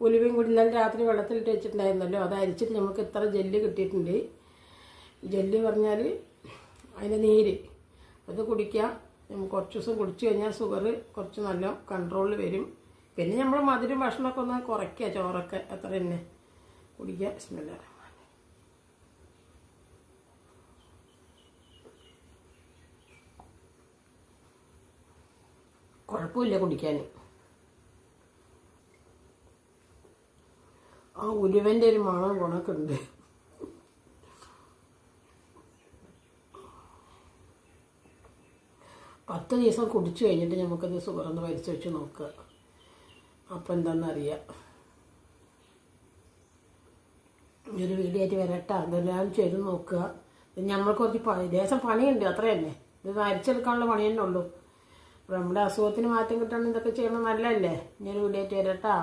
ഉലുവയും കൂടി ഇന്നലെ രാത്രി വെള്ളത്തിലിട്ട് വെച്ചിട്ടുണ്ടായിരുന്നല്ലോ. അത് അരിച്ചിട്ട് നമുക്ക് ഇത്ര ജെല്ല് കിട്ടിയിട്ടുണ്ട്. ജെല്ല് പറഞ്ഞാൽ അതിന്റെ നീര്. അത് കുടിക്കാം. നമുക്ക് കുറച്ച് ദിവസം കുടിച്ചു കഴിഞ്ഞാൽ ഷുഗർ കുറച്ച് നല്ല കൺട്രോളിൽ വരും. പിന്നെ നമ്മൾ മധുരം ഭക്ഷണമൊക്കെ ഒന്ന് കുറയ്ക്കുക ചോറൊക്കെ. അത്ര തന്നെ. കുടിക്കുക സ്മെല്ല കുഴപ്പമില്ല കുടിക്കാൻ ആ ഉലുവന്റെ ഒരു മണം ഉണക്കുണ്ട്. പത്ത് ദിവസം കുടിച്ചു കഴിഞ്ഞിട്ട് നമുക്കത് സുഗന്ധ വരച്ച് വെച്ച് നോക്കുക അപ്പം എന്താണെന്നറിയാം ഒരു വീഡിയോ ആയിട്ട് വരട്ടെ. അതെല്ലാം ചെയ്ത് നോക്കുക നമ്മൾ കുറച്ച് ദേശം പണിയുണ്ട് അത്ര തന്നെ ഇത് അരിച്ചെടുക്കാനുള്ള പണി തന്നെ ഉള്ളൂ. നമ്മുടെ അസുഖത്തിന് മാറ്റം കിട്ടണം ഇതൊക്കെ ചെയ്യണം നല്ലതല്ലേ? ഇനി ഒരു വരട്ടാ.